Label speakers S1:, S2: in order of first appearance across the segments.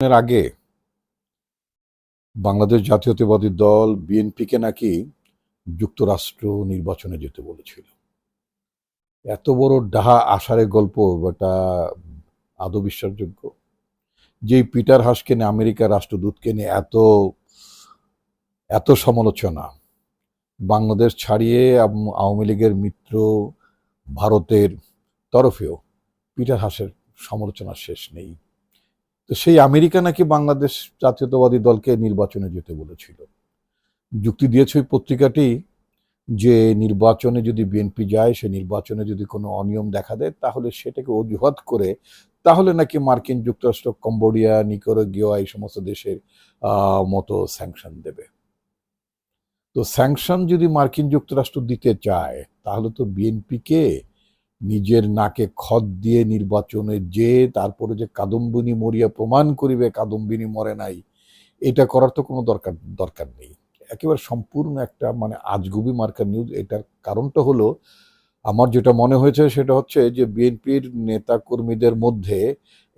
S1: এর আগে বাংলাদেশ জাতীয়তাবাদী দল বিএনপিকে নাকি যুক্তরাষ্ট্র নির্বাচনে যেতে বলেছিল। এত বড় ডাহা আষাঢ়ের গল্প এটা আদৌ বিশ্বাসযোগ্য? যেই পিটার হাসকে নিয়ে আমেরিকার রাষ্ট্রদূতকে নিয়ে এত এত সমালোচনা, বাংলাদেশ ছাড়িয়ে আওয়ামী লীগের মিত্র ভারতের তরফেও পিটার হাসের সমালোচনা শেষ নেই। তো সেই আমেরিকা নাকি বাংলাদেশ জাতীয়তাবাদী দলকে নির্বাচনে যেতে বলেছিল। যুক্তি দিয়েছে ওই পত্রিকাটি যে নির্বাচনে যদি বিএনপি যায়, সে নির্বাচনে যদি কোনো অনিয়ম দেখা দেয়, তাহলে সেটাকে অজুহাত করে তাহলে নাকি মার্কিন যুক্তরাষ্ট্র, কম্বোডিয়া, নিকোরোগিয়া এই সমস্ত দেশের মতো স্যাংশন দেবে। তো স্যাংশন যদি মার্কিন যুক্তরাষ্ট্র দিতে চায়, তাহলে তো বিএনপিকে নিজের নাকে খদ দিয়ে নির্বাচনে যে তারপরে যে কাদম্বিনী মরিয়া প্রমাণ করিবে কাদম্বিনী মরে নাই, এটা করার তো কোনো দরকার দরকার নেই। একেবারে সম্পূর্ণ একটা মানে আজগুবি মার্কার নিউজ এটার কারণটা হলো, আমার যেটা মনে হয়েছে সেটা হচ্ছে যে বিএনপির নেতা কর্মীদের মধ্যে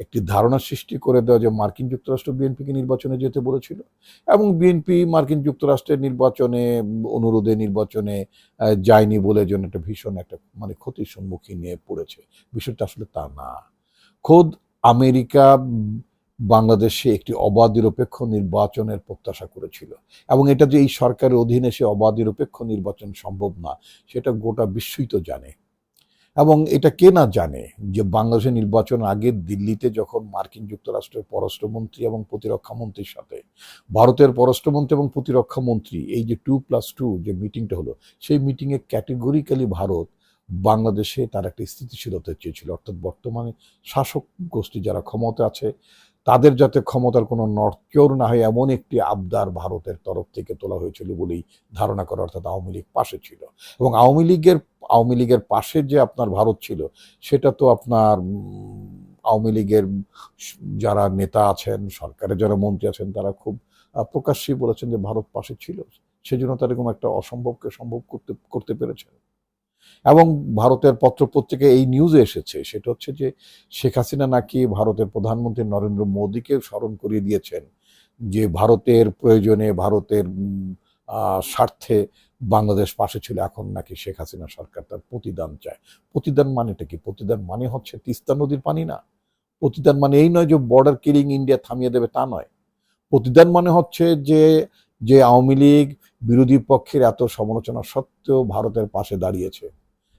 S1: একটি ধারণা সৃষ্টি করে দেওয়া যে মার্কিন যুক্তরাষ্ট্র বিএনপিকে নির্বাচনে যেতে বলেছিল এবং বিএনপি মার্কিন যুক্তরাষ্ট্রের নির্বাচনে অনুরোধে নির্বাচনে যায়নি বলে জন্য একটা ভীষণ একটা মানে ক্ষতির সম্মুখীন নিয়ে পড়েছে। বিষয়টা আসলে তা না। খোদ আমেরিকা বাংলাদেশে একটি অবাধ নিরপেক্ষ নির্বাচনের প্রত্যাশা করেছিল এবং এটা যে এই সরকারের অধীনে সে অবাধ নিরপেক্ষ নির্বাচন সম্ভব না, সেটা গোটা বিশ্বই তো জানে। এবং এটা কে না জানে যে বাংলাদেশের নির্বাচন আগে দিল্লিতে যখন মার্কিন যুক্তরাষ্ট্রের পররাষ্ট্রমন্ত্রী এবং প্রতিরক্ষামন্ত্রীর সাথে, ভারতের পররাষ্ট্রমন্ত্রী এবং প্রতিরক্ষামন্ত্রী এই যে টু প্লাস টু যে মিটিংটা হলো, সেই মিটিংয়ে ক্যাটেগরিক্যালি ভারত বাংলাদেশে তার একটা স্থিতিশীলতা চেয়েছিল অর্থাৎ বর্তমানে শাসক গোষ্ঠী যারা ক্ষমতা আছে তাদের যাতে ক্ষমতার কোনো নড়চড় না হয়, এমন একটি আবদার ভারতের তরফ থেকে তোলা হয়েছিল বলেই ধারণা করা অর্থাৎ আওয়ামী লীগ পাশে ছিল। এবং আওয়ামী লীগের আওয়ামী লীগের পাশে যে আপনার ভারত ছিল, সেটা তো আপনার আওয়ামী লীগের যারা নেতা আছেন, সরকারের যারা মন্ত্রী আছেন, তারা খুব প্রকাশ্যেই বলেছেন যে ভারত পাশে ছিল। সেজন্য তারা এরকম একটা অসম্ভবকে সম্ভব করতে করতে পেরেছেন। এবং ভারতের পত্রপত্রিকায় এই নিউজে এসেছে, সেটা হচ্ছে যে শেখ হাসিনা নাকি ভারতের প্রধানমন্ত্রী নরেন্দ্র মোদীকে স্মরণ করিয়ে দিয়েছেন যে ভারতের প্রয়োজনে ভারতের স্বার্থে বাংলাদেশ পাশে ছিল, এখন নাকি শেখ হাসিনা সরকার তার প্রতিদান চায়। প্রতিদান মানেটা কি? প্রতিদান মানে হচ্ছে তিস্তা নদীর পানি না। প্রতিদান মানে এই নয় যে বর্ডার কিলিং ইন্ডিয়া থামিয়ে দেবে, তা নয়। প্রতিদান মানে হচ্ছে যে যে আওয়ামী লীগ বিরোধী পক্ষের এত সমালোচনা সত্ত্বেও ভারতের পাশে দাঁড়িয়েছে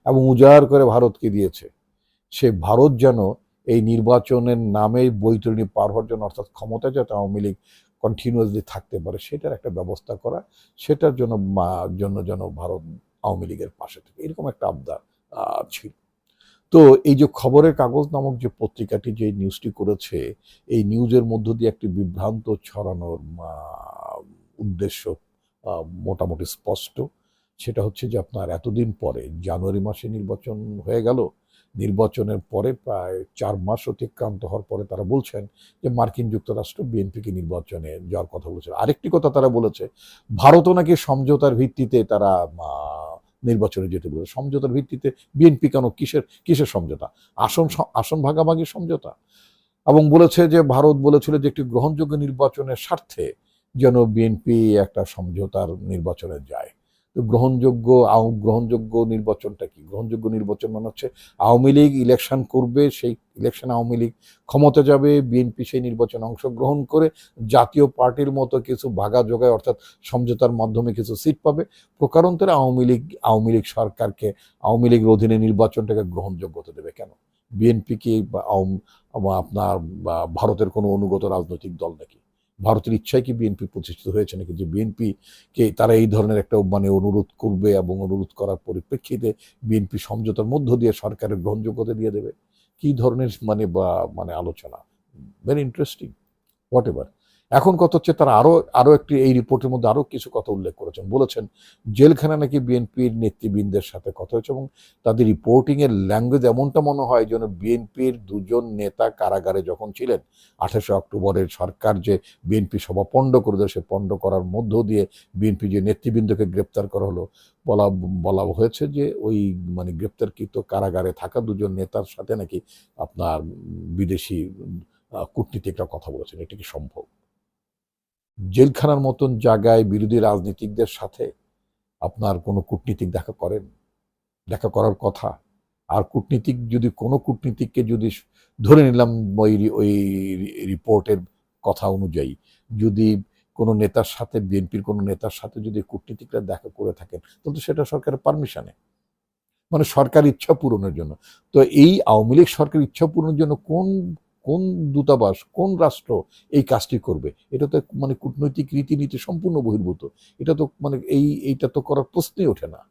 S1: এবং উজাড় করে ভারতকে দিয়েছে। সে ভারত যেন এই নির্বাচনের নামে বৈতরণী পার হওয়ার জন্য অর্থাৎ ক্ষমতায় যাতে আওয়ামী লীগ কন্টিনিউয়াসলি থাকতে পারে, সেটার একটা ব্যবস্থা করা, সেটার জন্য জন্য যেন ভারত আওয়ামী লীগের পাশে থাকে। এরকম একটা আবদার ছিল। তো এই যে খবরের কাগজ নামক যে পত্রিকাটি যে নিউজটি করেছে, এই নিউজের মধ্য দিয়ে একটি বিভ্রান্ত ছড়ানোর উদ্দেশ্য মোটামুটি স্পষ্ট। সেটা হচ্ছে যে আপনার এতদিন পরে, জানুয়ারি মাসে নির্বাচন হয়ে গেল, নির্বাচনের পরে প্রায় চার মাস অতিক্রান্ত হওয়ার পরে তারা বলছেন যে মার্কিন যুক্তরাষ্ট্র বিএনপিকে নির্বাচনে যাওয়ার কথা বলেছে আরেকটি কথা তারা বলেছে, ভারতও নাকি সমঝোতার ভিত্তিতে তারা নির্বাচনে যেতে বলেছে। সমঝোতার ভিত্তিতে বিএনপি কেন, কিসের কিসের সমঝোতা? আসন আসন ভাগাভাগি সমঝোতা। এবং বলেছে যে, ভারত বলেছিল যে একটি গ্রহণযোগ্য নির্বাচনের স্বার্থে যেন বিএনপি একটা সমঝোতার নির্বাচনে যায়। তো গ্রহণযোগ্য গ্রহণযোগ্য নির্বাচনটা কি? গ্রহণযোগ্য নির্বাচন মানে হচ্ছে আওয়ামী লীগ ইলেকশন করবে, সেই ইলেকশন আওয়ামী লীগ ক্ষমতা যাবে বিএনপি সেই নির্বাচনে অংশগ্রহণ করে জাতীয় পার্টির মতো কিছু ভাগা জোগায় অর্থাৎ সমঝোতার মাধ্যমে কিছু সিট পাবে। প্রকারান্তরে আওয়ামী লীগ আওয়ামী লীগ সরকারকে, আওয়ামী লীগের অধীনে নির্বাচনটাকে গ্রহণযোগ্য হতে দেবে কেন? বিএনপি কি আপনার ভারতের কোনো অনুগত রাজনৈতিক দল নাকি? ভারতের ইচ্ছায় কি বিএনপি প্রতিষ্ঠিত হয়েছে নাকি যে বিএনপিকে তারা এই ধরনের একটা মানে অনুরোধ করবে এবং অনুরোধ করার পরিপ্রেক্ষিতে বিএনপি সমঝোতার মধ্য দিয়ে সরকারের গ্রহণযোগ্যতা দিয়ে দেবে? কি ধরনের মানে বা মানে আলোচনা? ভেরি ইন্টারেস্টিং হোয়াট এভার এখন কথা হচ্ছে তারা আরও আরও একটি এই রিপোর্টের মধ্যে আরও কিছু কথা উল্লেখ করেছেন। বলেছেন, জেলখানা নাকি বিএনপির নেতৃবৃন্দের সাথে কথা হয়েছে এবং তাদের রিপোর্টিং এর ল্যাঙ্গুয়েজ এমনটা মনে হয় যেন বিএনপির দুজন নেতা কারাগারে যখন ছিলেন, আঠাশে অক্টোবরের সরকার যে বিএনপি সভা পণ্ড করে দেয় সে পণ্ড করার মধ্য দিয়ে বিএনপি যে নেতৃবৃন্দকে গ্রেপ্তার করা হলো, বলা বলা হয়েছে যে ওই মানে গ্রেপ্তারকৃত কারাগারে থাকা দুজন নেতার সাথে নাকি আপনার বিদেশি কূটনীতিকরা কথা বলেছেন। এটা কি সম্ভব? জেলখানার মতন জায়গায় বিরোধী রাজনীতিকদের সাথে আপনার কোনো কূটনীতিক দেখা করেন? দেখা করার কথা। আর কূটনীতিক যদি কোনো কূটনীতিককে যদি ধরে নিলাম ওই ওই রিপোর্টের কথা অনুযায়ী, যদি কোনো নেতার সাথে, বিএনপির কোনো নেতার সাথে যদি কূটনীতিকরা দেখা করে থাকেন, তাহলে তো সেটা সরকারের পারমিশনে মানে সরকার ইচ্ছা পূরণের জন্য। তো এই আওয়ামী লীগ সরকার ইচ্ছা পূরণের জন্য কোন কোন দূতাবাস, কোন রাষ্ট্র এই কাজটি করবে? এটা তো মানে কূটনৈতিক রীতিনীতি সম্পূর্ণ বহির্ভূত। এটা তো মানে এই, এইটা তো করার প্রশ্নই ওঠে না।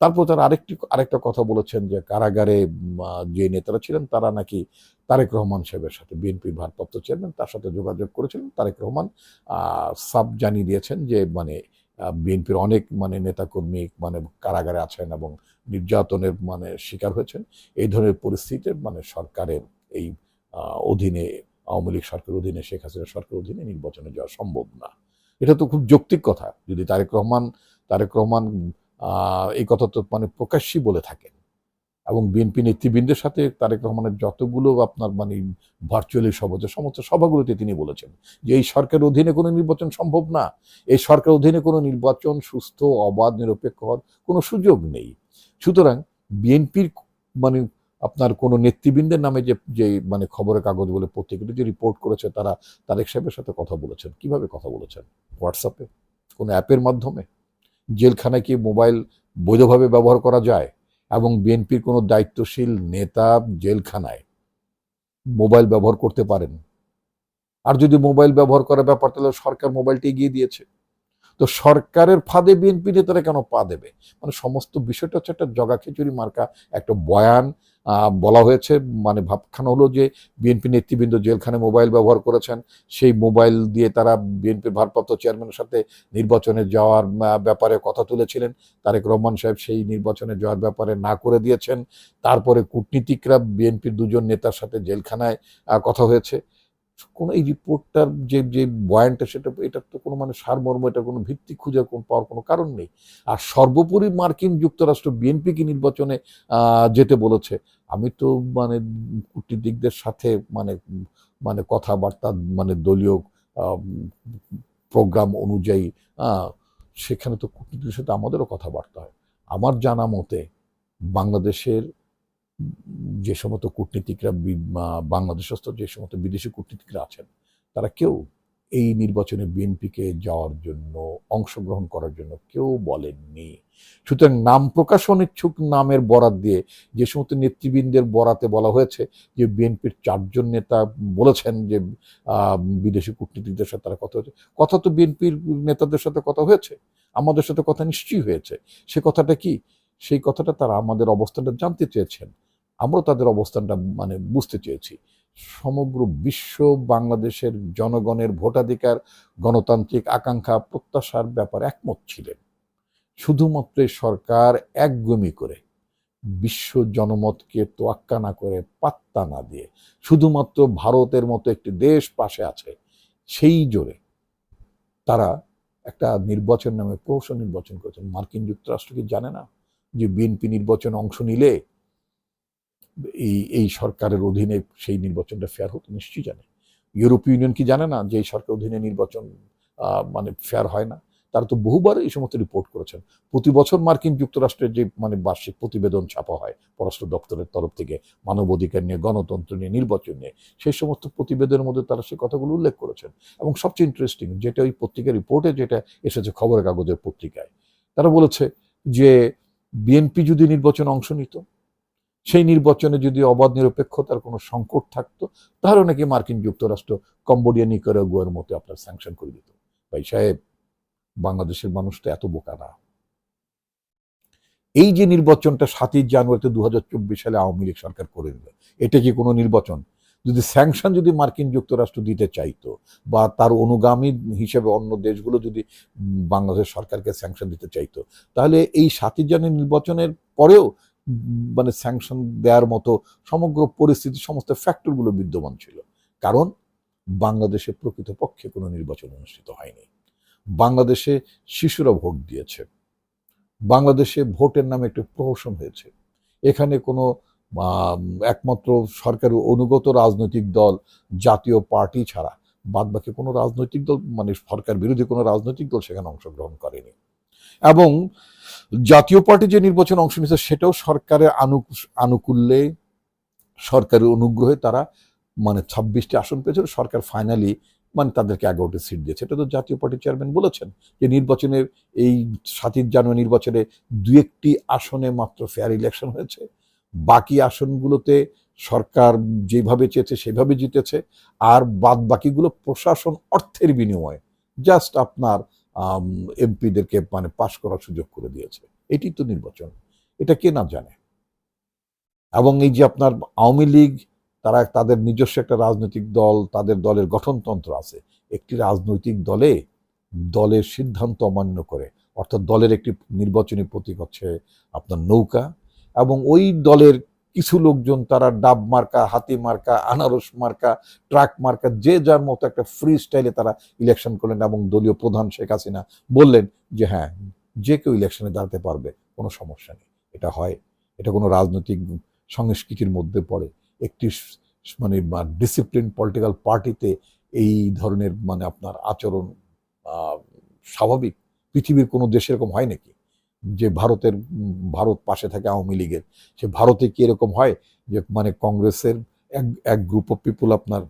S1: তারপর তারা আরেকটি, আরেকটা কথা বলেছেন যে কারাগারে যে নেতারা ছিলেন তারা নাকি তারেক রহমান সাহেবের সাথে, বিএনপির ভারপ্রাপ্ত চেয়ারম্যান, তার সাথে যোগাযোগ করেছিলেন। তারেক রহমান সাব জানিয়ে দিয়েছেন যে মানে বিএনপির অনেক মানে নেতাকর্মী মানে কারাগারে আছেন এবং নির্যাতনের মানে শিকার হয়েছেন। এই ধরনের পরিস্থিতিতে মানে সরকারের এই অধীনে, আওয়ামী লীগ সরকারের অধীনে, শেখ হাসিনা সরকারের অধীনে নির্বাচনে যাওয়া সম্ভব না। এটা তো খুব যৌক্তিক কথা। যদি তারেক রহমান তারেক রহমান এই কথা তো মানে প্রকাশ্যই বলে থাকেন। এবং বিএনপি নেতৃবৃন্দের সাথে তারেক রহমানের যতগুলো আপনার মানে ভার্চুয়ালি সভা সমস্ত সভাগুলোতে তিনি বলেছেন যে এই সরকারের অধীনে কোনো নির্বাচন সম্ভব না। এই সরকারের অধীনে কোনো নির্বাচন সুস্থ, অবাধ, নিরপেক্ষ হওয়ার কোনো সুযোগ নেই। সুতরাং বিএনপির মানে আপনার কোনো নেতৃবৃন্দের নামে যে যে মানে খবরের কাগজ বলে পত্রিকাটি যে রিপোর্ট করেছে তারা, তারেক সাহেবের সাথে কথা বলেছেন। কীভাবে কথা বলেছেন? হোয়াটসঅ্যাপে কোনো অ্যাপের মাধ্যমে? জেলখানায় কি মোবাইল বৈধভাবে ব্যবহার করা যায়? এবং বিএনপির কোনো দায়িত্বশীল নেতা জেলখানায় মোবাইল ব্যবহার করতে পারেন? আর যদি মোবাইল ব্যবহার করার ব্যাপার, তাহলে সরকার মোবাইলটি এগিয়ে দিয়েছে। তো সরকারের ফাঁদে বিএনপি নেতারা কেন পা দেবে? মানে সমস্ত বিষয়টা হচ্ছে একটা জগা খিচুড়ি মার্কা, একটা বয়ান বলা হয়েছে মানে ভাবখানা হলো যে বিএনপি নেতৃবৃন্দ জেলখানে মোবাইল ব্যবহার করেছেন, সেই মোবাইল দিয়ে তারা বিএনপির ভারপ্রাপ্ত চেয়ারম্যানের সাথে নির্বাচনে যাওয়ার ব্যাপারে কথা তুলেছিলেন। তারেক রহমান সাহেব সেই নির্বাচনে যাওয়ার ব্যাপারে না করে দিয়েছেন। তারপরে কূটনীতিকরা বিএনপির দুজন নেতার সাথে জেলখানায় কথা হয়েছে। কোনো এই রিপোর্টটার যে যে বয়ানটা সেটা, এটার তো কোনো মানে সারমর্ম, এটার কোনো ভিত্তি খুঁজে কোন পাওয়ার কোনো কারণ নেই। আর সর্বোপরি মার্কিন যুক্তরাষ্ট্র বিএনপিকে নির্বাচনে যেতে বলেছে। আমি তো মানে কূটনীতিকদের সাথে মানে মানে কথাবার্তা মানে দলীয় প্রোগ্রাম অনুযায়ী সেখানে তো কূটনীতির সাথে আমাদেরও কথাবার্তা হয়। আমার জানা মতে বাংলাদেশের যে সমস্ত কূটনীতিকরা বাংলাদেশস্থ যে সমস্ত বিদেশি কূটনীতিকরা আছেন, তারা কেউ এই নির্বাচনে বিএনপিকে যাওয়ার জন্য, অংশগ্রহণ করার জন্য কেউ বলেননি। সুতরাং নাম প্রকাশ অনিচ্ছুক নামের বরাত দিয়ে, যে সমস্ত নেতৃবৃন্দের বরাতে বলা হয়েছে যে বিএনপির চারজন নেতা বলেছেন যে বিদেশি কূটনীতিকদের সাথে তারা কথা হয়েছে, কথা তো বিএনপির নেতাদের সাথে কথা হয়েছে, আমাদের সাথে কথা নিশ্চয়ই হয়েছে। সে কথাটা কি? সেই কথাটা তারা আমাদের অবস্থানটা জানতে চেয়েছেন। আমরাও তাদের অবস্থানটা মানে বুঝতে চেয়েছি। সমগ্র বিশ্ব, বাংলাদেশের জনগণের ভোটাধিকার, গণতান্ত্রিক আকাঙ্ক্ষা, প্রত্যাশার ব্যাপারে একমত ছিলেন। শুধুমাত্র সরকার একগমি করে, বিশ্ব জনমতকে তোয়াক্কা না করে পাত্তা না দিয়ে, শুধুমাত্র ভারতের মতো একটি দেশ পাশে আছে, সেই জোরে তারা একটা নির্বাচন নামে প্রহসন নির্বাচন করেছেন। মার্কিন যুক্তরাষ্ট্র কি জানে না যে বিএনপি নির্বাচন অংশ নিলে এই এই সরকারের অধীনে সেই নির্বাচনটা ফেয়ার হতো নিশ্চয়ই জানে। ইউরোপীয় ইউনিয়ন কি জানে না যে এই সরকার অধীনে নির্বাচন মানে ফেয়ার হয় না? তারা তো বহুবার এই সমস্ত রিপোর্ট করেছেন। প্রতি বছর মার্কিন যুক্তরাষ্ট্রের যে মানে বার্ষিক প্রতিবেদন ছাপা হয় পররাষ্ট্র দপ্তরের তরফ থেকে মানবাধিকার নিয়ে, গণতন্ত্র নিয়ে, নির্বাচন নিয়ে, সেই সমস্ত প্রতিবেদনের মধ্যে তারা সেই কথাগুলো উল্লেখ করেছেন। এবং সবচেয়ে ইন্টারেস্টিং যেটা ওই পত্রিকার রিপোর্টে যেটা এসেছে খবরের কাগজের পত্রিকায়, তারা বলেছে যে বিএনপি যদি নির্বাচনে অংশ নিত সেই নির্বাচনে যদি অবাধ নিরপেক্ষতার কোনো সংকট থাকতো, তাহলে নাকি মার্কিন যুক্তরাষ্ট্র কম্বোডিয়া, নিকারাগুয়ার মতো আপনার স্যাংশন করে দিত। ভাই সাহেব, বাংলাদেশের মানুষ তো এত বোকা না। এই যে নির্বাচনটা সাতই জানুয়ারিতে দুই হাজার চব্বিশ সালে আওয়ামী লীগ সরকার করে নিল, এটা কি কোনো নির্বাচন? যদি স্যাংশন যদি মার্কিন যুক্তরাষ্ট্র দিতে চাইতো বা তার অনুগামী হিসেবে অন্য দেশগুলো যদি বাংলাদেশ সরকারকে স্যাংশন দিতে চাইতো, তাহলে এই সাতই জানুয়ারি নির্বাচনের পরেও মানে স্যাংশন দেওয়ার মতো সমগ্র পরিস্থিতি, সমস্ত ফ্যাক্টরগুলো বিদ্যমান ছিল। কারণ বাংলাদেশে প্রকৃতপক্ষে কোনো নির্বাচন অনুষ্ঠিত হয়নি। বাংলাদেশে শিশুরা ভোট দিয়েছে। বাংলাদেশে ভোটের নামে একটি প্রহসন হয়েছে। এখানে কোনো একমাত্র সরকারের অনুগত রাজনৈতিক দল, জাতীয় পার্টি ছাড়া বাদ বাকি কোনো রাজনৈতিক দল মানে সরকার বিরোধী কোনো রাজনৈতিক দল সেখানে অংশগ্রহণ করেনি। এবং জাতীয় পার্টি যে নির্বাচন অংশ নিয়েছে, সেটাও সরকারের আনু- আনুকূল্যে, সরকারের অনুগ্রহে তারা মানে ছাব্বিশটি আসন পেয়েছিল। সরকার ফাইনালি মানে তাদেরকে এগারোটি সিট দিয়েছে। এটা তো জাতীয় পার্টির চেয়ারম্যান বলেছেন যে নির্বাচনের এই সাতই জানুয়ারি নির্বাচনে দু একটি আসনে মাত্র ফেয়ার ইলেকশন হয়েছে। বাকি আসনগুলোতে সরকার যেভাবে চেয়েছে, সেভাবে জিতেছে। আর বাদ বাকিগুলো প্রশাসন অর্থের বিনিময়ে জাস্ট আপনার এমপিদেরকে মানে পাশ করার সুযোগ করে দিয়েছে। এটি তো নির্বাচন। এটা কে না জানে? এবং এই যে আপনার আওয়ামী লীগ, তারা তাদের নিজস্ব একটা রাজনৈতিক দল, তাদের দলের গঠনতন্ত্র আছে। একটি রাজনৈতিক দলে দলের সিদ্ধান্ত অমান্য করে। অর্থাৎ দলের একটি নির্বাচনী প্রতীক হচ্ছে আপনার নৌকা এবং ওই দলের কিছু লোকজন তারা ডাব মার্কা, হাতি মার্কা, আনারস মার্কা, ট্রাক মার্কা, যে যার মতো একটা ফ্রি স্টাইলে তারা ইলেকশন করলেন এবং দলীয় প্রধান শেখ হাসিনা বললেন যে হ্যাঁ যে কেউ ইলেকশনে দাঁড়াতে পারবে, কোনো সমস্যা নেই। এটা হয়। এটা কোনো রাজনৈতিক সংস্কৃতির মধ্যে পড়ে। একটি মানে ডিসিপ্লিন পলিটিক্যাল পার্টিতে এই ধরনের মানে আপনার আচরণ স্বাভাবিক। পৃথিবীর কোনো দেশে এরকম হয় নাকি? যে ভারতের, ভারত পাশে থাকে আওয়ামী লীগের, সে ভারতে কি এরকম হয় যে মানে কংগ্রেসের এক এক গ্রুপ অফ পিপুল আপনার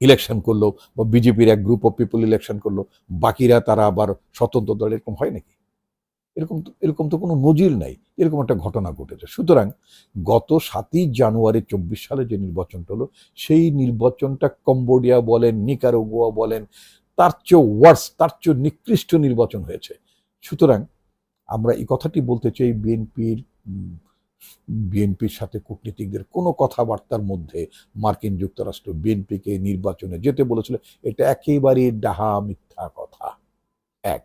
S1: ইলেকশন করল বা বিজেপির এক গ্রুপ অফ পিপুল ইলেকশন করল, বাকিরা তারা আবার স্বতন্ত্র দল, এরকম হয় নাকি? এরকম তো এরকম তো কোনো নজির নাই, এরকম একটা ঘটনা ঘটেছে। সুতরাং গত সাতই জানুয়ারি চব্বিশ সালে যে নির্বাচনটা হলো, সেই নির্বাচনটা কম্বোডিয়া বলেন, নিকারোগুয়া বলেন, তার চেয়েও ওয়ার্স তার চেয়েও নিকৃষ্ট নির্বাচন হয়েছে। সুতরাং আমরা এই কথাটি বলতে চাই বিএনপির বিএনপির সাথে কূটনীতিকদের কোনো কথাবার্তার মধ্যে মার্কিন যুক্তরাষ্ট্র বিএনপিকে নির্বাচনে যেতে বলেছিল, এটা একেবারেই ডাহা মিথ্যা কথা। এক।